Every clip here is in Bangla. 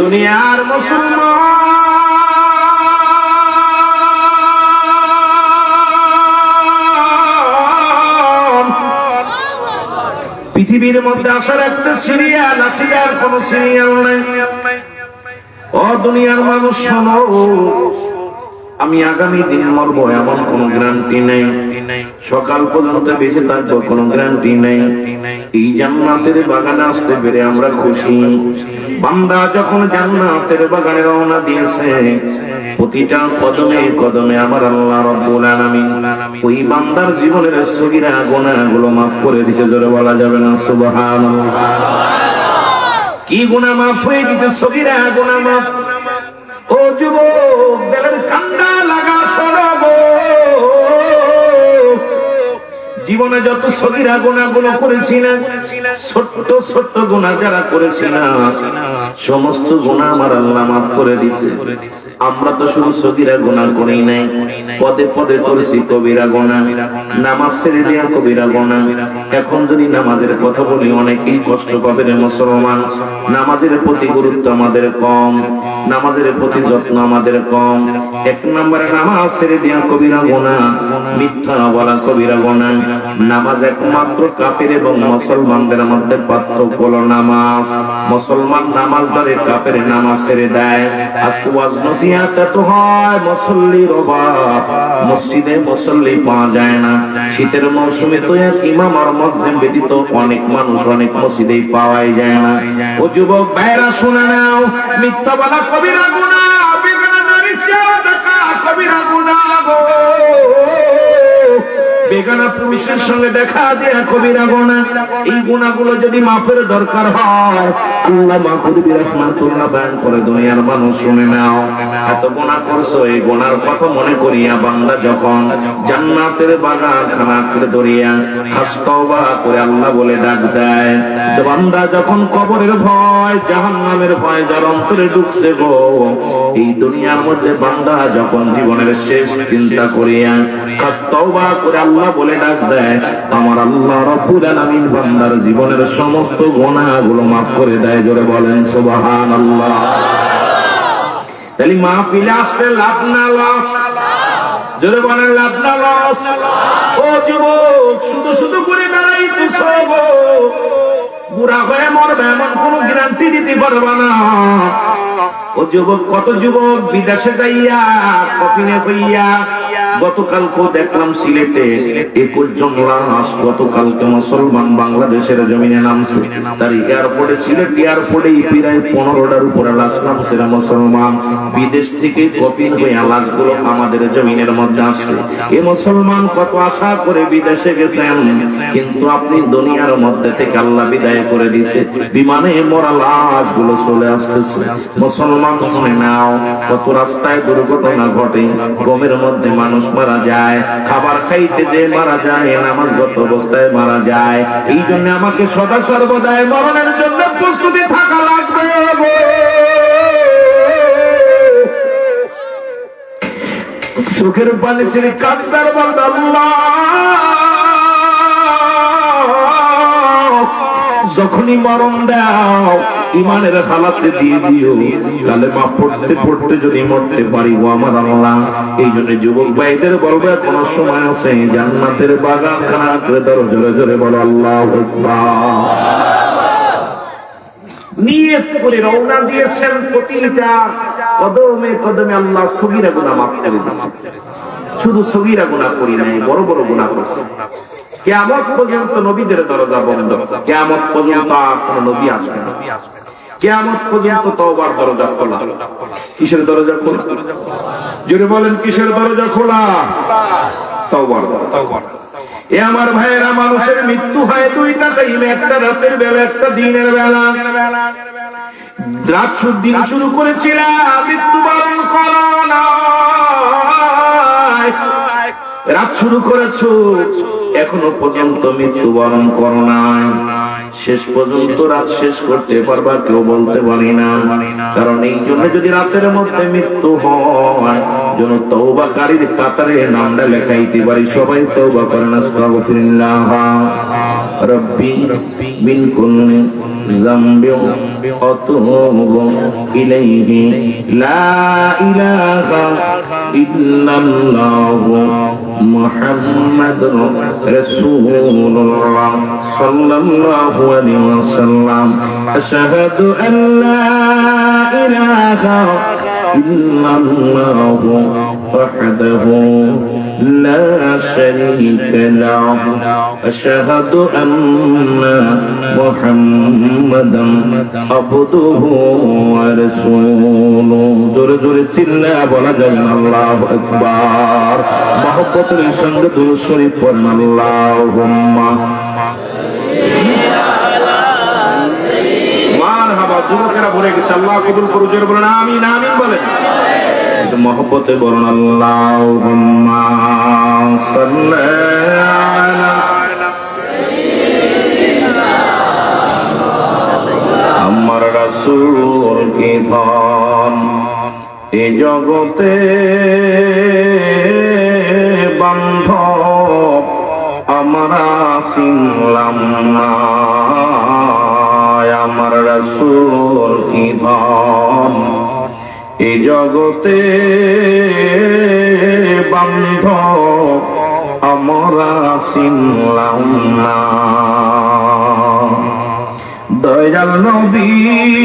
দুনিয়ার মুসলমান। পৃথিবীর মধ্যে আসার একটা সিরিয়াল আছে, আর কোন সিরিয়াল নাই। ও দুনিয়ার মানুষ আমি আগামী দিন মরবো, এমন কোন গ্যারান্টি নেই। সকাল পর্যন্ত বেঁচে থাকব, কোনো গ্যারান্টি নেই। এই জান্নাতের বাগানে আসতে পেরে আমরা খুশি। বান্দা যখন জান্নাতের বাগানে রওনা দিয়েছে, প্রতিটা কদমে কদমে আমার আল্লাহ রব্বুল আলামিন ওই বান্দার জীবনের সগিরা গুনাহগুলো মাফ করে দিছে জোরে বলা যাবে না? সুবহানাল্লাহ। কি গুনাহ মাফ হয়ে গেছে, সগিরা গুনাহ মাফ? ও যুবক, দেলের কান্ডা লাগা সরব জীবনে যত সগিরা গুণাগুলো করেছি না ছোট্ট ছোট্ট গুণা যারা করেছি না সমস্ত গুণা আমার আল্লাহ মাফ করে দিছে আমরা তো শুধু সগিরা গুণা করি নাই, পদে পদে করেছি কবিরা গুণা, নামাজ ছেড়ে দেওয়া কবিরা গুণা। এখন যদি নামাজের কথা বলি, অনেকেই কষ্ট পাবে রে মুসলমান। নামাজের প্রতি গুরুত্ব আমাদের কম, নামাজের প্রতি যত্ন আমাদের কম। এক নম্বরে নামাজ ছেড়ে দেওয়া কবিরা গোনা মিথ্যা বলা কবিরা গোনা নামাজ একমাত্র কাফের এবং মুসলমানদের মধ্যে পার্থক্য হলো নামাজ। মুসলমান নামাজ ধরে কাফের নামাজ ছেড়ে দেয়। আজকে ওয়াজ নসিহাত এত হয়, মুসল্লির অভাব। মসজিদে মুসল্লি পাওয়া যায় না। শীতের মৌসুমে তো এক ইমাম আর মসজিদ ব্যতীত অনেক মানুষ অনেক মসজিদেই পাওয়াই যায় না। ও যুবক ভাইরা শুনে নাও। মিথ্যা বলা কবিরা গুণা বেগানা নারী সেবা দেখা কবিরা গুণা গো। বেগানা পুরুষের সঙ্গে দেখা দেয়া কবিরা গোনা এই গুণাগুলো যদি মাপের দরকার হয় আল্লাহ মাহবুবি রহমাতুল্লাহ বয়ান করে দুনিয়ার মানুষ শুনে নাও। এত গোনা করছ, এই গোনার কথা মনে করিয়া বান্দা যখন জান্নাতের বাগান খানাতে দরিয়া খাস্তবা করে আল্লাহ বলে ডাক দেয়। বান্দা যখন কবরের ভয়, জাহান্নামের ভয়, যার অন্তরে ঢুকছে গো, এই দুনিয়ার মধ্যে বান্দা যখন জীবনের শেষ চিন্তা করিয়া খাস্তবা করে আল্লাহ বলে ডাক দেয়, আমার আল্লাহ রব্বুল আলামিন বান্দার জীবনের সমস্ত গুনাহগুলো মাফ করে দেয়। জোরে বলেন, সুবহানাল্লাহ। তাহলে মাহফিলে আসলে লাভ না লস? জোরে বলেন, লাভ না লস? ও যুবক, শুধু শুধু করে বেড়াইতেছ বুড়া হয়ে মরবে এমন কোন দিতে পারবা না। ও যুবক, কত যুবক, বিদেশে যাইয়া, কফিনে হইয়া গতকালকে দেখলাম সিলেটে একুশ জন লাশ, গতকালকে মুসলমান বাংলাদেশের জমিনে নামছে। তার এয়ারপোর্টে, সিলেট এয়ারপোর্টে প্রায় পনেরোটার উপরে লাশ নামছে না মুসলমান। বিদেশ থেকে কফিন হয়ে লাশগুলো আমাদের জমিনের মধ্যে আসছে। এ মুসলমান কত আশা করে বিদেশে গেছেন? কিন্তু আপনি দুনিয়ার মধ্যে থেকে আল্লাহ বিদায় করে দিছে বিমানে মরা লাশগুলো চলে আসতেছে। মুসলমান শুনে নাও, কত রাস্তায় দুর্ঘটনা ঘটে। গমের মধ্যে মানুষ মারা যায়, খাবার খাইতে যে মারা যায়, নামাজগত অবস্থায় মারা যায় এই জন্য আমাকে সদা সর্বদাই মরণের জন্য প্রস্তুতি থাকা লাগবে। চোখের পানি ছেড়ে কান্দার যখনই মরণ দাও ইমানের হালাতে দিয়ে দিও। তাহলে মা পড়তে পড়তে যদি মরতে পারি, ও আমার আল্লাহ। এই জন্য যুবক ভাইদের বলবে কোন সময় আছে, জান্নাতের বাগান খানা করে ধরো জোরে জোরে বলো, আল্লাহ নিয়ত করে রওনা দিয়েছেন প্রতিটা কদমে কদমে আল্লাহ সগিরা গুনাহ মাফ করে দিয়েছেন। শুধু সগিরা গুনাহ করি নাই, বড় বড় গুনাহ করছে। কেয়ামত পর্যন্ত নবীদের দরজা বন্ধ। কেয়ামত পর্যন্ত আর কোন নবী আসবে না। কেয়ামত পর্যন্ত তওবার দরজা খোলা। কিসের দরজা খোলা? জোরে বলেন, কিসের দরজা খোলা? তওবার দরজা এ আমার ভাইয়েরা, মানুষের মৃত্যু হয় দুইটা টাইমে একটা রাতের বেলা, একটা দিনের বেলা। রাত দিন শুরু করেছিলাম, মৃত্যুবরণ করো রাত শুরু করেছ এখনও পর্যন্ত মৃত্যুবরণ করো নাই। শেষ পর্যন্ত রাত শেষ করতে পারবা কেউ বলতে পারি না। কারণ এই জন্য যদি রাতের মধ্যে মৃত্যু হয়, যেন তৌবাকারীর কাতারে নামটা লেখাইতে পারি। সবাই তৌবা করেন, আস্তাগফিরুল্লাহ। রব্বি মিন কুল্লি যামবি আতুবু ইলাইহি। লা ইলাহা ইল্লাল্লাহ محمد رسول الله صلى الله عليه وسلم. أشهد أن لا إله إلا الله وحده. لا شريك له أشهد أن محمدا عبده ورسوله জোরে জোরে চিল্লা বলা যাবে না আল্লাহ আকবার মহব্বতের সঙ্গে দুরূদ শরীফ পড়েন আল্লাহুম্মা মারহাবা যুবকেরা বলে গেছে আল্লাহ কবুল করু জোরে বলেন আমিন আমিন বলেন সাল্লি আলা আমার রাসূল কি ধন এ জগতে বান্ধব আমরা চিনলাম না আমার রাসূল কি ধন এ জগতে বান্ধব আমরা চিনলাম না দয়াল নবী,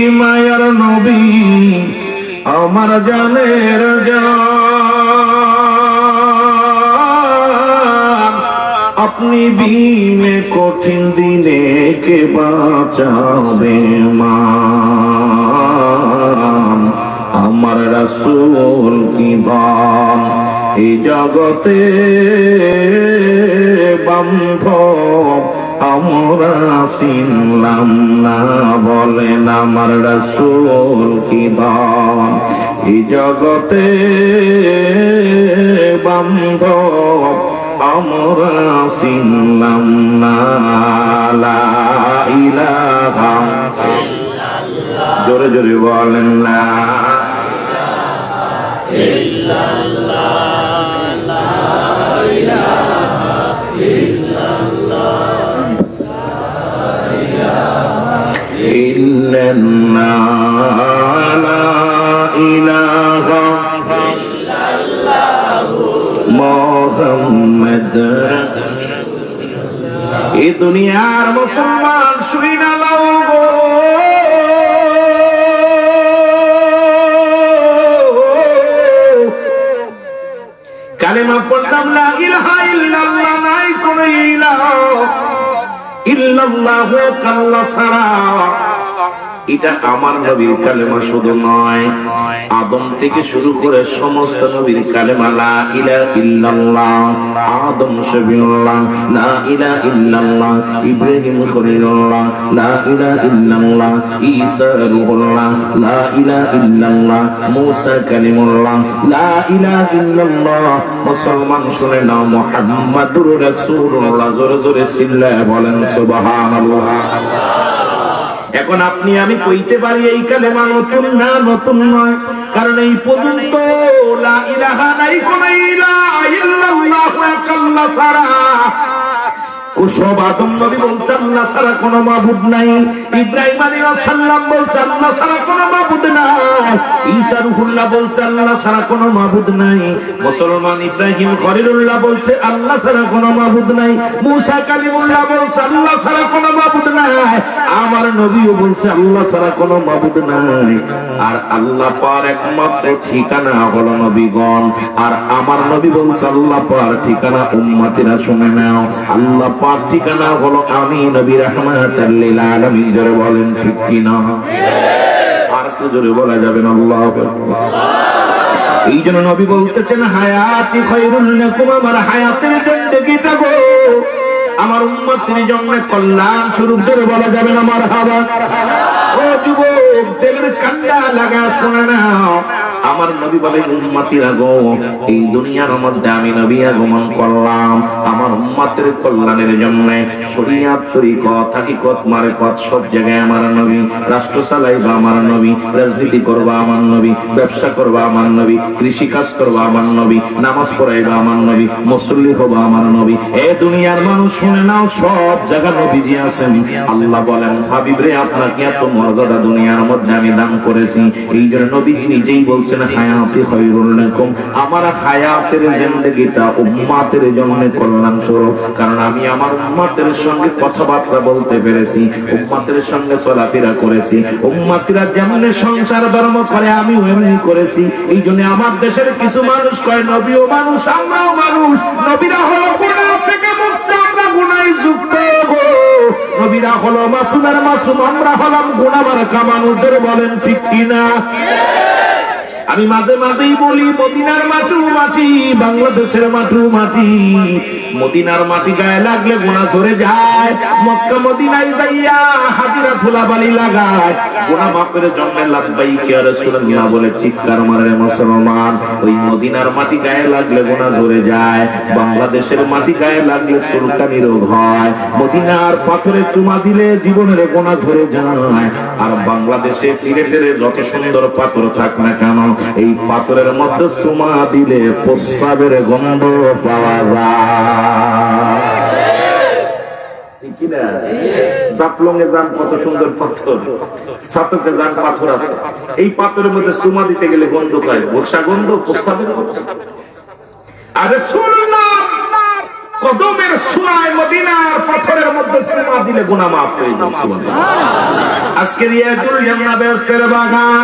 মায়ার নবী, আমার জানের জান। আপনি বিনে কঠিন দিনে কে বাঁচাবে মা? আমার রাসূল কি দান এই জগতে বান্ধব আমরা চিনলাম না, বলেন আমার রাসূল কি দান এই জগতে বান্ধব আমরা চিনলাম না ইলাহা জোরে জোরে বলেন না এই দুনিয়ার মুসলমান শুই না লাও ইল্লাল্লাহ কাল্লা সারা এটা আমার নবীর কালেমা শুধু নয়। আদম থেকে শুরু করে সমস্ত নবীর কালেমা, লা ইলাহা ইল্লাল্লাহ, আদম শফিউল্লাহ লা ইলাহা ইল্লাল্লাহ, ইব্রাহিম খলিলুল্লাহ লা ইলাহা ইল্লাল্লাহ, ঈসা রূহুল্লাহ লা ইলাহা ইল্লাল্লাহ, মূসা কালিমুল্লাহ, লা ইলাহা ইল্লাল্লাহ। মুসলমান শুনে নাও, মুহাম্মাদুর রাসূলুল্লাহ। জোরে জোরে চিল্লায় বলেন, সুবহানাল্লাহ। এখন আপনি, আমি কইতে পারি এই কালেমা নতুন না নতুন নয়। কারণ এই পর্যন্ত লা ইলাহা নাই কোন ইলাহা ইল্লাল্লাহু আকাল্লা সারা মুসলমান ইব্রাহিম খলিলুল্লাহ বলছে আল্লাহ ছাড়া কোনো মাবুদ নাই। মুসা কালিমুল্লাহ বলছে আল্লাহ ছাড়া কোনো মাবুদ নাই। আমার নবীও বলছে আল্লাহ ছাড়া কোনো মাবুদ নাই। আর আল্লাহ পার একমাত্র ঠিকানা হলো নবীগণ। আর আমার নবী বলছে, আল্লাহ পার ঠিকানা উম্মতিরা শুনে নাও। আল্লাহ পাক ঠিকানা হলো আমি, নবী রহমাতাল লিল আলামিন। জোরে বলেন, ঠিক কি না আর তো জোরে বলা যাবে না, আল্লাহ এই জন্য নবী বলতেছেন, হায়াতি খৈরুল লাকুম, আমার হায়াতের জিন্দেগি দেবো আমার উম্মতের জন্য কল্যাণ স্বরূপ জোরে বলা যাবে না আমার হাবা ও যুবক দেবের কান্ডা লাগা শোনে না। আমার নবী বলে উম্মাতিরা গো, এই দুনিয়ার মধ্যে আমি নবী আগমন করলাম। আমার উম্মাতের কল্যাণের জন্য শরিয়াত সব জায়গায় আমার নবী, রাষ্ট্র চালাইবা আমার নবী, রাজনীতি করবা আমার নবী, ব্যবসা করবা আমার নবী কৃষি কাজ করবা আমার নবী, নামাজ পড়াইবা আমার নবী, মুসল্লি হবা আমার নবী। এ দুনিয়ার মানুষ শুনে নাও, সব জায়গা নবীজি আছেন। আল্লাহ বলেন, হাবিব রে, আপনাকে এত মর্যাদা দুনিয়ার মধ্যে আমি দান করেছি। এই জন্য নবীজি নিজেই বলছেন, হায়াতি খৈরুল লাকুম। আমার হায়াতের জিন্দেগিটা উম্মাতের জন্য কল্যাণ স্বরূপ কারণ আমি আমার উম্মাতের সঙ্গে কথাবার্তা বলতে পেরেছি, উম্মাতের সঙ্গে চলাফেরা করেছি। উম্মাতিরা যেমন সংসার ধর্ম করে আমি এমনি করেছি। এই জন্য আমার দেশের কিছু মানুষ কয়, নবীও মানুষ, আমরাও মানুষ। নবীরা হলো গুণা যুক্ত গো। নবীরা হলো মাসুমের মাসুম আমরা হলাম গুণাবার কামানুদের বলেন ঠিক কিনা আমি মাঝে মাঝেই বলি, মদিনার মাটু মাটি বাংলাদেশের মাটু মাটি মদিনার মাটি গায়ে লাগলে গোনা ঝরে যায়। মক্কা মদিনায় যাইয়া হাজিরা থুলা বালি লাগায়। গোনা বাপের জন্মে লাভবাই কে রাসূলুল্লাহ বলে চিৎকার মারে মুসলমান। ওই মদিনার মাটি গায়ে লাগলে গোনা ঝরে যায়। বাংলাদেশের মাটি গায়ে লাগলে সুলকানি রোগ হয়। মদিনার পাথরে চুমা দিলে জীবনের গোনা ঝরে যায়। আর বাংলাদেশে সিলেটের যত সুন্দর পাথর থাক না কেন এই পাথরের মধ্যে চুমা দিলে প্রস্রাবের গন্ধ পাওয়া যায়। যান কত সুন্দর পাথর। ছাতকে যান পাথর আছে। এই পাথরের মধ্যে চুমা দিতে গেলে গন্ধ পায়। বর্ষা গন্ধ আরে কদমের মদিনার পাথরের মধ্যে সুমা দিলে মাফ হয়ে। আজকের জান্নাহ বাগান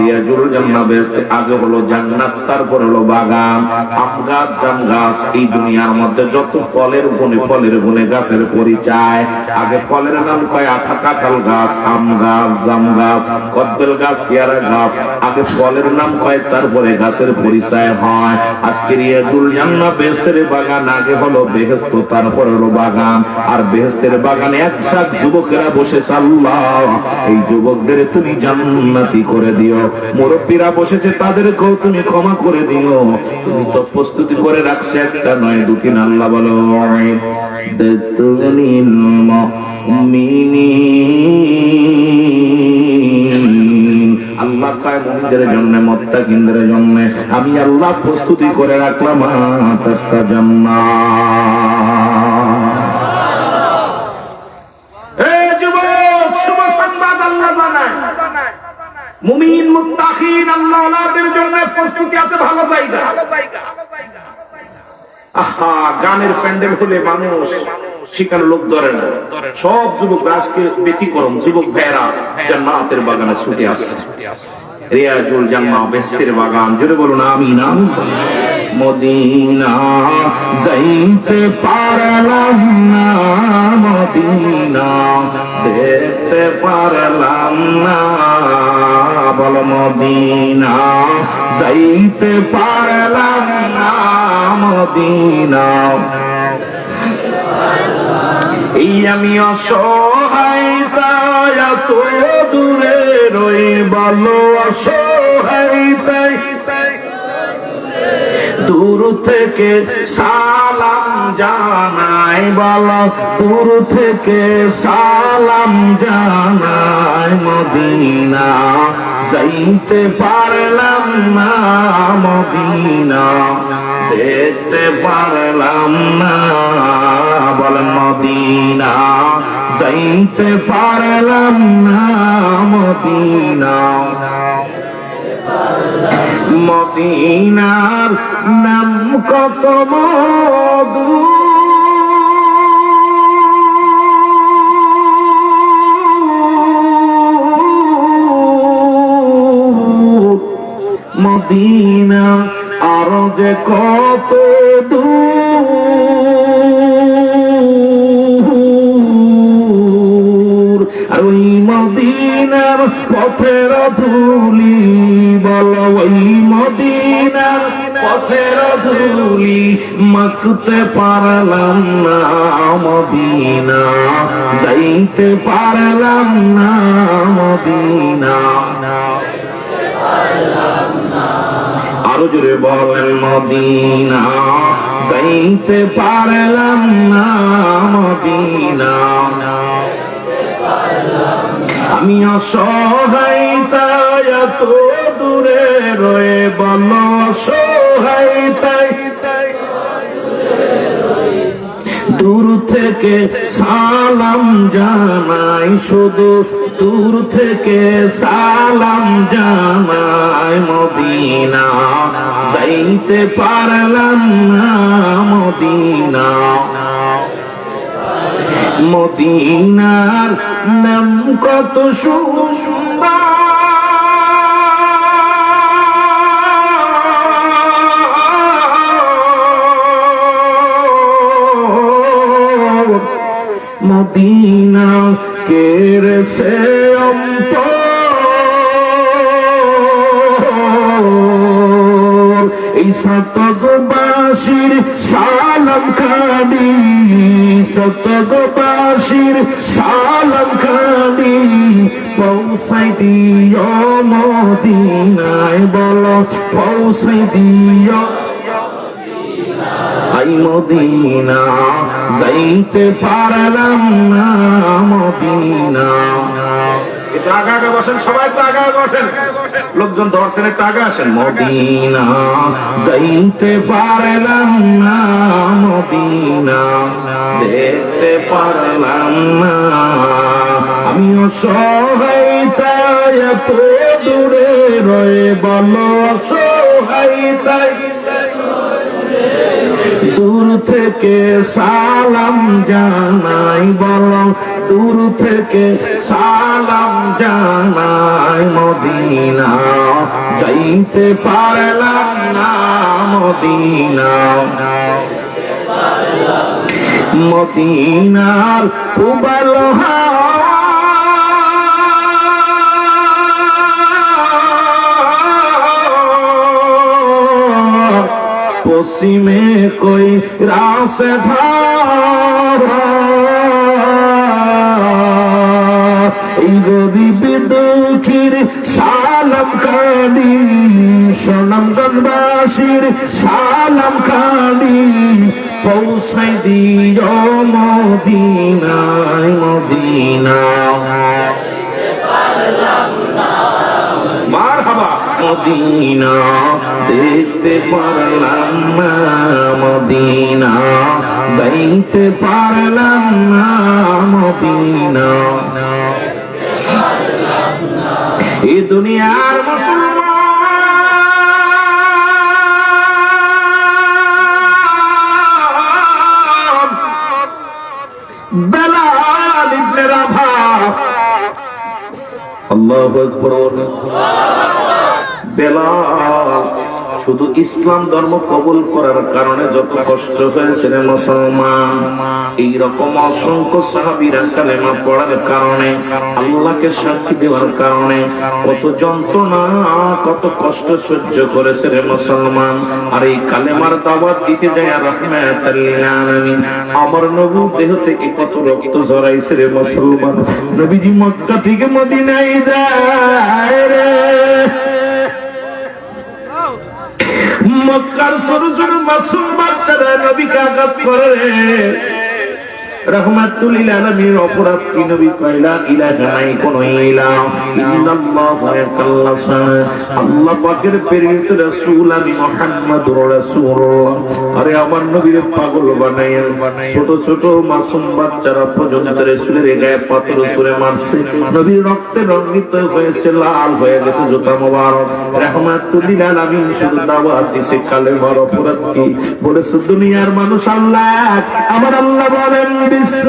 রিয়াজুল জান্নাহ বেহেশতে আগে হলো জান্নাত, তারপর হলো বাগান। আম গাছ, জাম গাছ, এই দুনিয়ার মধ্যে যত ফলের গুণে ফলের গুণে গাছের পরিচয়। আগে ফলের নাম আঠা কাঁঠাল গাছ, আম গাছ, জাম গাছ কদ্দল গাছ, পেয়ারা গাছ। আগে ফলের নাম তারপরে গাছের পরিচয় হয়। আজকে রিয়াজুল বাগান, আগে হলো বেহেশত, তারপর হলো বাগান। আর বেহেশতের বাগানে একসাথ যুবকেরা বসেছে, আল্লাহ, এই যুবকদের তুমি জান্নাতি করে দিও। মুরব্বীরা বসেছে তাদেরকেও তুমি ক্ষমা করে দিও। তুমি তো প্রস্তুতি করে রাখছো, একটা নয়, দুটি আল্লাহ বলো। আমি আল্লাহ প্রস্তুতি করে রাখলাম জান্নাত এ যুবক শুভ সংবাদ আল্লাহ জানায় মুমিন মুত্তাকিন জন্য প্রস্তুতি আছে, ভালো জায়গা। আহা, গানের প্যান্ডেল হলে মানুষ সেখানে লোক ধরে না। সব যুবক আজকে ব্যতিক্রম, যুবক ভাইয়েরা জান্নাতের বাগানে ছুটে আসছে। রিয়াজুল জান্নাহ বেস্তের বাগান। জোরে বলুন আমি নাম মদিনা যাইতে পারলাম না মদিনা দেখতে পারলাম না বল মদিনা যাইতে পারলাম না মদিনা। এই আমি অসহায় এত দূরে রই বলো অসহায়, তাই দূর থেকে সালাম জানাই বলো দূর থেকে সালাম জানাই মদিনা। যাইতে পারলাম না মদিনা। দেখতে পারলাম না বল মদিনা। যাইতে পারলাম না মদিনা। মদিনার নাম কত মধু মদিনা আর যে কত দূর? মদিনার পথের ধুলি বলো ওই মদিনার পথের ধুলি মাখতে পারলাম না মদিনা, যাইতে পারলাম না মদিনা। আরও জোরে বলেন মদিনা, যাইতে পারলাম না মদিনা। আমি অসহায় তাই এত দূরে রয়ে বল অসহায় তাই। দূর থেকে সালাম জানাই শুধু, দূর থেকে সালাম জানাই মদিনা। যাইতে পারলাম না মদিনা। মদিনার নাম কত সুন্দর। মদিনা কের সে অন্তর? এই শতকবাসীর সালাম খানি। শতকবাসীর সালাম খানি পৌঁছাই বলো পৌঁছাই দিও। মদিনা যাইতে পারলাম না মদিনা। একটু আগা আগা বসেন, সবাই একটু আগা বসেন। লোকজন ধরছেন একটু আগে আসেন। মদিনা, যাইতে পারলাম না, মদিনা। দেখতে পারলাম না। আমি অসহায় তাই এত দূরে রয়ে বলো, অসহায়, তাই দূর থেকে সালাম জানাই, বল, দূর থেকে সালাম জানাই, মদিনা। যাইতে পারলাম না মদিনা। মদিনার উবাল পশ্চিমে কই রাস এই গরিব দুঃখীর সালাম খানি সোনামগঞ্জবাসীর সালাম খানি পৌঁছাই দিও মদিনায় মদিনা মদিনা, দেখতে পারলাম না মদিনা, যাইতে পারলাম না মদিনা। এই দুনিয়ার মুসলমান, বেলাল ইবনে রাভা। আল্লাহু আকবার। বেলাল শুধু ইসলাম ধর্ম কবুল করার কারণে যত কষ্ট হয়েছিল মুসলমান এই রকম অসংখ্য সাহাবিরা কালেমা পড়ার কারণে, আল্লাহকে সাক্ষী দেওয়ার কারণে কত যন্ত্রণা, কত কষ্ট সহ্য করেছে রে মুসলমান। আর এই কালেমার দাওয়াত দিতে যায় রহমাতাল্লিল আলামিন। আমার নবু দেহ থেকে কত রক্ত ঝরাইছে রে মুসলমান। নবীজি মক্কা থেকে মদিনায় যায় রে। মক্কার ছোট ছোট মাসুম বাচ্চারা নবীকে আঘাত করে। রহমাতুল্লিল আলামিন অপরাধ কি নবী কইলা ইলাহা নাই, কোন ইলাহ। ইল্লাল্লাহু আল্লাহ পাকের প্রেরিত রাসূল আমি মুহাম্মদুর রাসূলুল্লাহ। আরে আমার নবীর পাগল বানাইয়া ছোট ছোট মাসুম বাচ্চারা পর্যন্ত রাসূলের গায়ে পাথর ছুঁড়ে মারছে। নবীর রক্তে রঞ্জিত হয়েছে, লাল হয়ে গেছে জুতা মোবারক। রহমাতুল্লিল আলামিন শুধু দাওয়াত দিছে, কালেমার অপরাধ কি? বলেছে, দুনিয়ার মানুষ আল্লাহ, আমার আল্লাহ বলেন بسم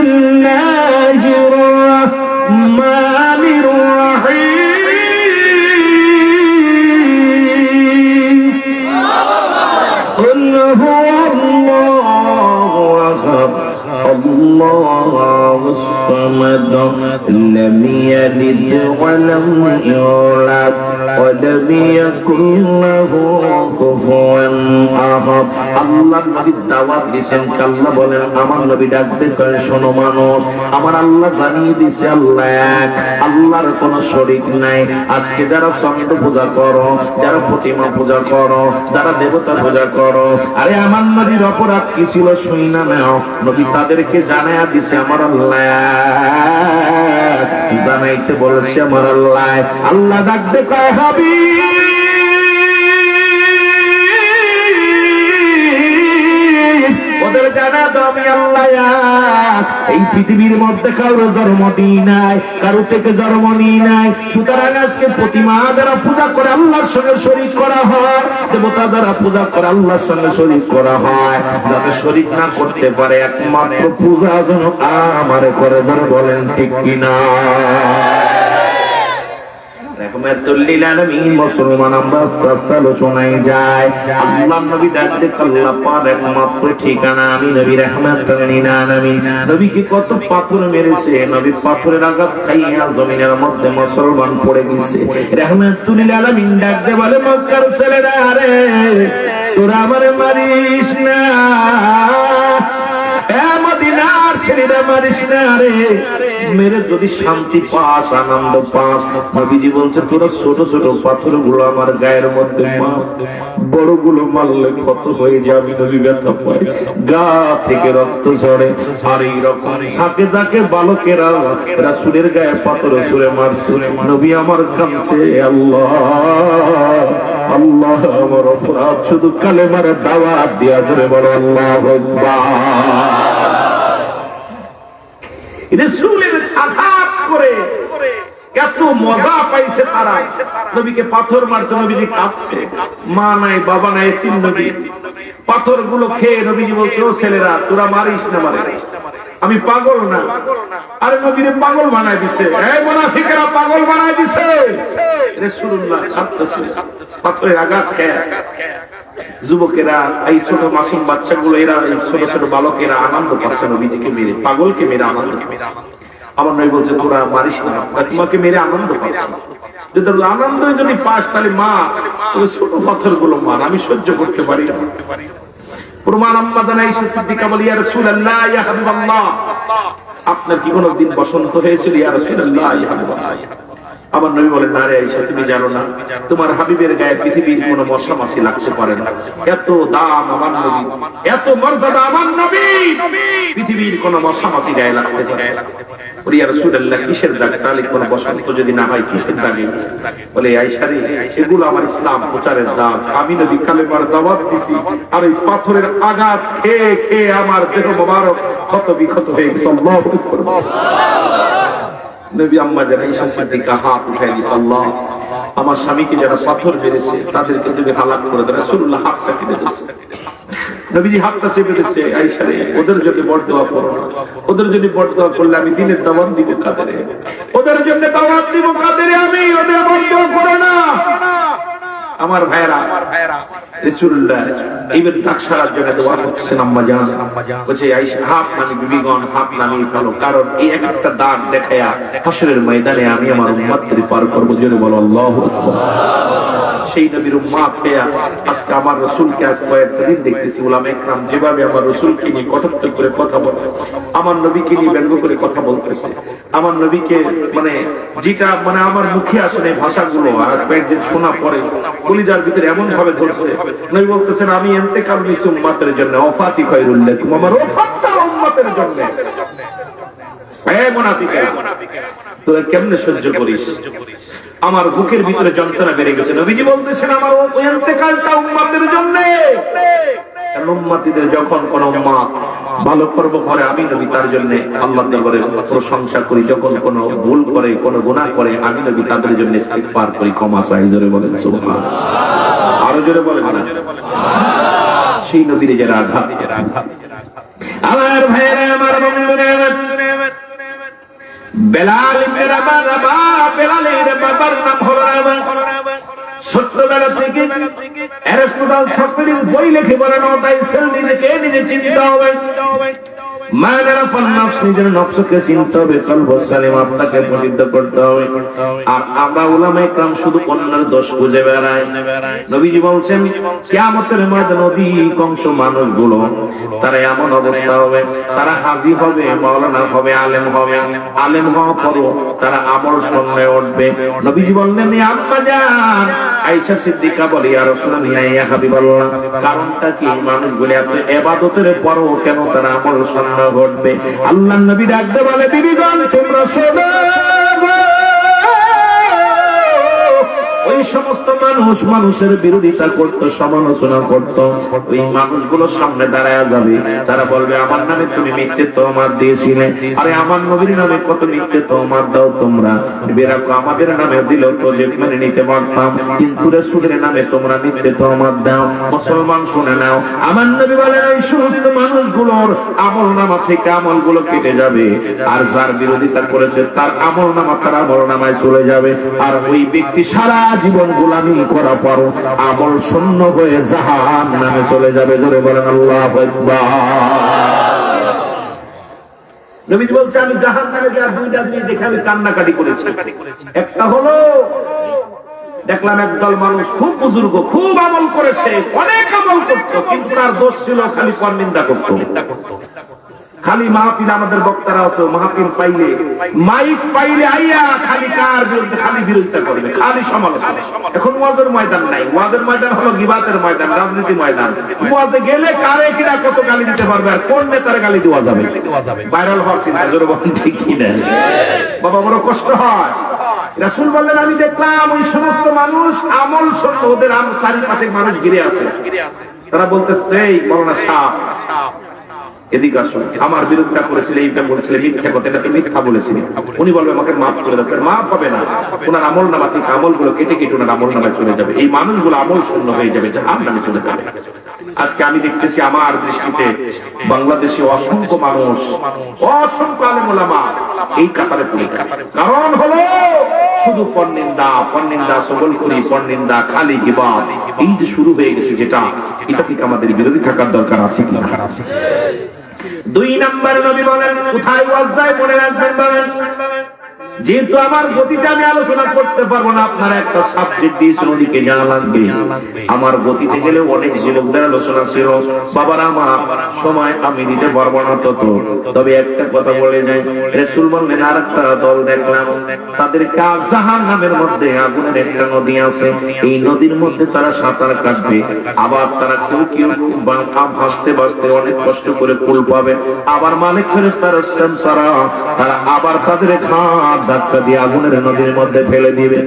الله الرحمن الرحيم. قل هو الله الله صمد لم يلد ولم يولد ولم يكن له كفوا أحد আল্লাহ নবী দাওয়াত দিয়েছেন আল্লাহ বলেন আমার নবী ডাকতে কয় শোনো মানুষ আমার আল্লাহ জানিয়ে দিছে আল্লাহ এক আল্লাহর কোনো শরীক নাই আজকে যারা চন্দ্র পূজা করো যারা প্রতিমা পূজা করো যারা দেবতা পূজা করো আরে আমার নবীর অপরাধ কি ছিল শুই না নাও নবী তাদেরকে জানাইয়া দিছে আমার আল্লাহ এক। জানাইতে বলেছে আমার আল্লাহ? আল্লাহ ডাকতে কয় হাবি জানা তো আল্লাহ এই পৃথিবীর মধ্যে কারও জন্ম নাই কারও থেকে জন্ম নিই নাই। সুতরাং আজকে প্রতিমা দ্বারা পূজা করে আল্লাহর সঙ্গে শরীক করা হয়, দেবতা দ্বারা পূজা করে আল্লাহর সঙ্গে শরীক করা হয়। যাতে শরীক না করতে পারে, একমাত্র পূজা যেন আমার করে ধরে বলেন ঠিক কিনা। মুসলমান আমরা পাথরের আঘাত জমিনের মধ্যে মুসলমান পড়ে গেছে। রহমাতুল্লিল আলামিন ডাকতে বলে, মক্কার ছেলেরা রে, তোরা আমারে মারিস না। ছোট পাথর মারলে ক্ষত হয়ে নবী ব্যথা পায়। গা থেকে রক্ত এই রকম থাকে বালকেরা গায়ে পাথর সুরে মারছে। নবী আমার কাছে, আল্লাহ আল্লাহ আমার অপরাধ, শুধু কালেমার দাওয়াত দিয়া ধরে বলো, আল্লাহ আঘাত করে এত মজা পাইছে তারা। নবীকে পাথর মারছে, নবীজি কাঁদছে। মা নাই, বাবা নাই, তিন নবী। পাথরগুলো খেয়ে নবীজি বলছে, ও ছেলেরা, তোরা মারিস না আমি পাগল না। আরে নবীরে পাগল বানায় দিছে। পাগল বানায় দিছে। রাসূলুল্লাহ কাঁদতেছে। পাথরের আঘাত খেয়ে। যুবকেরা, এই ছোট মাসুম বাচ্চাগুলো, এরা ছোট ছোট বালকেরা আনন্দ পাচ্ছে, নবীজিকে মেরে, পাগলকে মেরে আনন্দ আমার নয় বলছে, তোরা মারিস না তোমাকে মেরে আনন্দ পাচ্ছে। যদি আনন্দ যদি পাস, তাহলে মা ছোট পাথরগুলো মান আমি সহ্য করতে পারি না। প্রমাণ আম্মাদান আয়েশা সিদ্দিকা বলি, ইয়া রাসূলুল্লাহ, ইয়া হাবিবাল্লাহ। আপনার কি কোনো দিন বসন্ত হয়েছিল? ইয়া রাসূলুল্লাহ, ইয়া হাবিবাল্লাহ। আমার নবী বলেন, না রে আয়েশা, তুমি জানো না, তোমার হাবিবের গায়ে পৃথিবীর কোনো মশা মাছি লাগতে পারে না। এত দাম আমার নবী, এত মর্যাদা আমার নবী, পৃথিবীর কোনো মশা মাছি গায়ে লাগতে পারে যদি না হয়, কিসের বলে আমার ইসলাম প্রচারের পাথরের আঘাত খেয়ে খেয়ে আমার দেহ মোবারক ক্ষত বিক্ষত হয়ে গেছে। নবী আম্মা যারা ঈশা সিদ্দিকা হাত উঠাই দিস আল্লাহ, আমার স্বামীকে যারা পাথর মেরেছে, তাদেরকে তুমি হালাক করে দেবে রাসূলুল্লাহ হাতটা কেটে দিয়েছে। নবীজি হাতটা চেপে দিচ্ছে আয়েশা রে, ওদের জন্য বড় দোয়া করো ওদের জন্য বট দোয়া করলে আমি দিনের দাওয়াত দিব কাদেরে। ওদের জন্য দাওয়াত দিব কাদেরে আমি, ওদের বড় দোয়া করো না। আমার ভাইরা রাসূলুল্লাহ এইবার দাগ সারার জন্য দোয়া করতেছেন আম্মা জান। বলছে আয়েশা নামি বিবিগণ নামি ফেলো কারণ এই এক একটা দাগ দেখায়া হাসরের ময়দানে আমি আমার উম্মতকে পার করব জোরে বলো আল্লাহু আকবার। সেই নবীর উম্মাত হইয়া আজকে আমার রসুলকে আজ কয়েকটা দিন দেখতেছি ওলামা একরাম যেভাবে আমার রসুলকে নিয়ে কটাক্ষ করে কথা বলে আমার নবীকে নিয়ে ব্যঙ্গ করে কথা বলতেছে। আমার নবীকে মানে যেটা মানে আমার মুখে আসে না এই ভাষাগুলো আর কয়েকদিন শোনা পরে কলিজার ভিতরে এমন ভাবে ধরছে। নবী বলতেছেন, আমি এন্তেকাল মিস উম্মাতের জন্য ওফাতি খায়রুল লাকুম। আমার ওফাতটা উম্মতের জন্য। হে মুনাফিকেরা, তোরা কেমনে সহ্য করিস? আমার বুকের ভিতরে যন্ত্রণা বেড়ে গেছে। নবীজি বলতেছেন, আমার ওই ইন্তেকালটা উম্মতের জন্য। উম্মাতিদের যখন কোন উম্মাত ভালো কর্ম করে আমি নবী, তার জন্য আল্লাহ দরবারে প্রশংসা করি। যখন কোন ভুল করে, কোন গুনাহ করে, আমি নবী, তাদের জন্য ইস্তিগফার করি। ক্ষমা চাই জোরে বলেন, সুবহান। আরও জোরে বলেন সেই নবীর যারা আঘাত আমার ভাইরা আমার বন্ধুরা, বেলাল ইবনে রাবা রাবা, বেলালের বাবার নাম হলো রাবা। ছোট্টবেলা থেকে অ্যারিস্টটল সক্রেটিস বই লিখে বলেন তাই সেল নিজেকে নিজে চিন্তা হবে? মানুষগুলো তারা এমন অবস্থা হবে, তারা হাজি হবে হবে, আলেম হবে। আলেম হওয়া পরও তারা আমল সামনে উঠবে। নবীজি বললেন "ইয়া আম্মা জান! আয়েশা সিদ্দিকা বলে, ইয়া কারণটা কি? মানুষগুলো এত ইবাদতের পরও কেন তারা আমল সামনে ঘটবে। আল্লাহ নবী ডাকতে বলে বিবিগণ তোমরা শোনো। ওই সমস্ত মানুষ মানুষের বিরোধিতা করতো, সমালোচনা করতো। ওই মানুষগুলো সামনে দাঁড়ায় যাবে। তারা বলবে, আমার নামে তুমি মিথ্যে তোমার দিয়েছিলে। আরে, আমার নবীর নামে কত মিথ্যে তোমার দাও তোমরা? বেরাকো আমাদের নামে দিল প্রজেক্ট মেনে নিতে পারতাম। কিন্তু রসুলের নামে তোমরা মিথ্যে তোমার দাও। মুসলমান শুনে নাও। আমার নবী বলেন, ওই সমস্ত মানুষগুলোর আমল নামা থেকে আমলগুলো কেটে যাবে। আর যার বিরোধিতা করেছে তার আমল নামা তার আমল নামায় চলে যাবে। আর ওই ব্যক্তি সারা জীবন গোলামি করা পরও আমল শূন্য হয়ে জাহান নামে চলে যাবে। জোরে বলেন, আল্লাহ কান্নাকাটি করেছি। দেখলাম একদল মানুষ খুব খুব আমল করেছে, অনেক করতো, কিন্তু তার দোষ ছিল খালি পর নিন্দা করতো। খালি মাহফিল আমাদের বক্তারা আছে, মাহফিল পাইলে, মাইক পাইলে আইয়া খালি কার বিরুদ্ধে, খালি বিরোধিতা করবে, খালি সমালোচনা। এখন ওয়াজের ময়দান নাই। ওয়াজের ময়দান হলো গিবাতের ময়দান রাজনীতি ময়দান। ওয়াজে গেলে কারে কিনা কত গালি দিতে পারবে আর কোন নেতার গালি দেওয়া যাবে? ভাইরাল হওয়ার চিন্তা, জোরে বলেন ঠিক কিনা বাবা বড় কষ্ট হয়। রাসুল বললেন, আমি দেখলাম ওই সমস্ত মানুষ আমল শূন্য ওদের চারিপাশে মানুষ ঘিরে আছে। তারা বলতেছে, এই মৌলানা সাহ এদিকে আমার করেছিল এইটা বলেছিল, মিথ্যা এটা মিথ্যা বলেছিল। উনি বলবে, আমাকে মাফ করে দাও। মাফ হবে না। ওনার আমল নামা থেকে আমলগুলো কেটে কেটে ওনার আমল নামায় চলে যাবে। এই মানুষগুলো আমল শূন্য হয়ে যাবে নামে চলে যাবে। আজকে আমি দেখতেছি, আমার দৃষ্টিতে বাংলাদেশে অসংখ্য মানুষ, অসংখ্য আলেম এই কাতারে পড়ে কারণ হলো, শুধু পরনিন্দা পরনিন্দা সবল করি পরনিন্দা খালি গিবা এই যে শুরু হয়ে গেছে যেটা, এটা থেকে আমাদের বিরোধী থাকার দরকার আছে কি দুই নাম্বার নবী বলেন কোথায় ওয়াজ যায় মনে রাখবেন বলেন। যেহেতু আমার গতিতে আমি আলোচনা করতে পারব না, আপনারা একটা সাবজেক্ট দিয়েছেন, ওদিকে জানা লাগবে। আমার গতিতে গেলে অনেক যুবকদের আলোচনা ছিল। বাবার আমার সময় আমি দিতে পারব না তত তবে একটা কথা বলে যাই রেসুল বললেন আর একটা দল দেখলাম, তাদের কাজ জাহান নামের মধ্যে আগুনের একটা নদী আছে। এই নদীর মধ্যে তারা সাঁতার কাটবে। আবার তারা কেউ কেউ ভাসতে ভাসতে অনেক কষ্ট করে ফুল পাবে। আবার মালিক ফেরেস তারা তারা আবার তাদের খাদ ধাক্কা দিয়ে আগুনের নদীর মধ্যে ফেলে দিবে।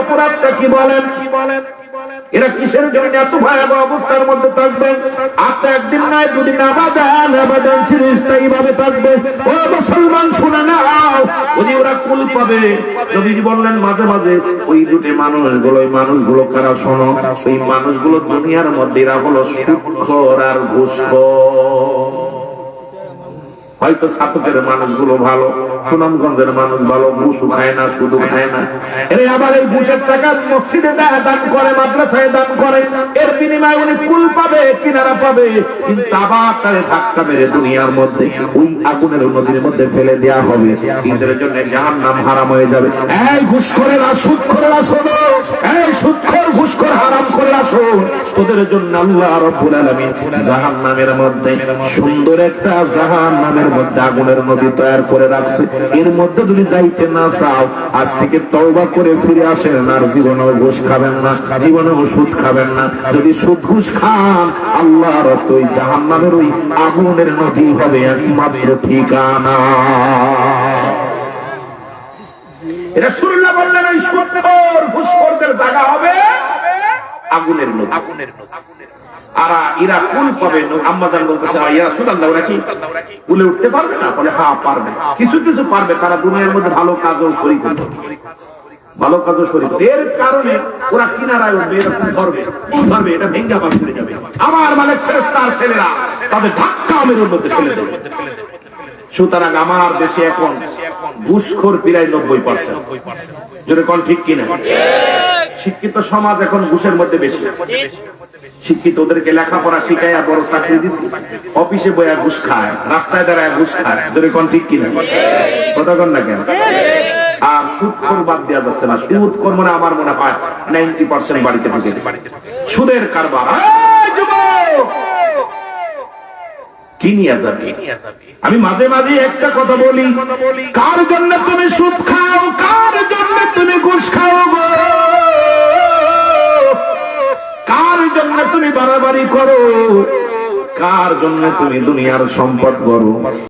অপরাধটা কি বলেন কি বলেন? এরা কিসের জন্য এত ভয়াবহ অবস্থার মধ্যে থাকবে? আপনি একদিন নয়, দুদিন আবাদান ভাবে থাকবে। ও মুসলমান, শুনে যদি ওরা কুল পাবে। নবীজি বললেন, মাঝে মাঝে ওই দুটি মানুষগুলো, ওই মানুষগুলো কারা শোনো? ওই মানুষগুলো দুনিয়ার মধ্যে এরা হলো সুখর আর ঘুষখোর। হয়তো সাতকের মানুষগুলো ভালো, সুনামগঞ্জের মানুষ ভালো ঘুষও খায় না, শুধু খায় না। এর আবার এই ঘুষের টাকা মসজিদে দান করে, মাদ্রাসায় দান করে। এর বিনিময়ে উনি কুল পাবে, কিনারা পাবে। কিন্তু আবার তারে ধাক্কা মেরে দুনিয়ার মধ্যে, ওই আগুনের নদীর মধ্যে ফেলে দেয়া হবে। এদের জন্য জাহান নাম হারাম হয়ে যাবে। এই ঘুষখোরেরা সুদখোরেরা শোনো, এই সুদখোর, ঘুষখোর হারাম করে আসো। তোদের জন্য আল্লাহ রব্বুল আলামিন জাহান নামের মধ্যে সুন্দর একটা জাহান নামের মধ্যে আগুনের নদী তৈরি করে রাখছে। এর মধ্যে যদি যাইতে না চাও আজ থেকে তওবা করে ফিরে আসেন আর জীবনেও ঘুষ খাবেন না জীবনেও সুদ খাবেন না। যদি সুদ ঘুষ খান আল্লাহর ওই জাহান নামের ওই আগুনের নদী হবে একমাত্র ঠিকানা। বললেন ওই সুদখোর ঘুষখোরদের জায়গা হবে আগুনের নদী। আগুনের নদী। আর এরা কোন পাবে? আম্মাদান বলতেছে "আ, ইয়া রাসূলুল্লাহ ওরা কি বলে উঠতে পারবে না? বলে হ্যাঁ আমার তাদের ধাক্কা আমের মধ্যে সুতরাং আমার দেশে এখন ঘুষখোর প্রায় নব্বই পার্সেন্ট যদি কোন ঠিক কিনা? শিক্ষিত সমাজ এখন ঘুষের মধ্যে বেশি। শিক্ষিত ওদেরকে লেখাপড়া শিখায় বড় চাকরি দিছি। অফিসে বইয়া ঘুষ খায়, রাস্তায় দাঁড়ায় ঘুষ খায়। ধরে কোন ঠিক কিনা? কথা কন না কেন? আর সুদ খোর বাদ দেওয়া যাচ্ছে না। সুদ খোর মানে আমার মনে হয় নাইনটি পার্সেন্ট বাড়িতে ঢুকে সুদের কারবার! কি নিয়ে যাবে? আমি মাঝে মাঝে একটা কথা বলি। কার জন্য তুমি সুদ খাও? কার জন্য তুমি ঘুষ খাও গো? কার জন্য তুমি বাড়াবাড়ি করো? কার জন্য তুমি দুনিয়ার সম্পদ করো